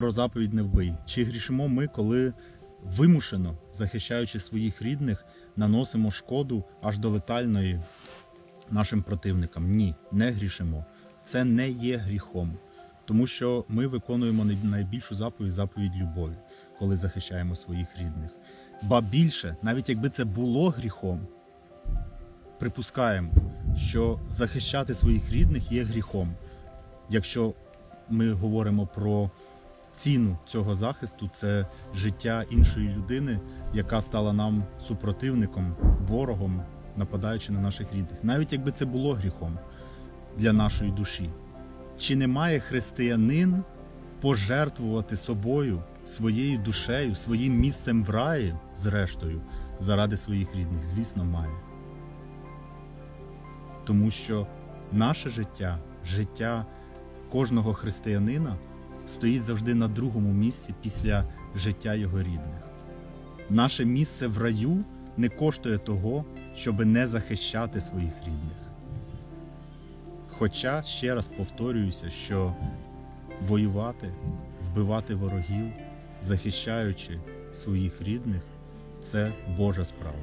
Про заповідь не вбий. Чи грішимо ми, коли вимушено, захищаючи своїх рідних, наносимо шкоду аж до летальної нашим противникам? Ні, не грішимо. Це не є гріхом, тому що ми виконуємо найбільшу заповідь заповідь любові, коли захищаємо своїх рідних. Ба більше, навіть якби це було гріхом, припускаємо, що захищати своїх рідних є гріхом. Якщо ми говоримо про ціну цього захисту, це життя іншої людини, яка стала нам супротивником, ворогом, нападаючи на наших рідних, навіть якби це було гріхом для нашої душі. Чи не має християнин пожертвувати собою, своєю душею, своїм місцем в раї, зрештою, заради своїх рідних? Звісно, має. Тому що наше життя, життя кожного християнина стоїть завжди на другому місці після життя його рідних. Наше місце в раю не коштує того, щоб не захищати своїх рідних. Хоча ще раз повторююся, що воювати, вбивати ворогів, захищаючи своїх рідних, це Божа справа.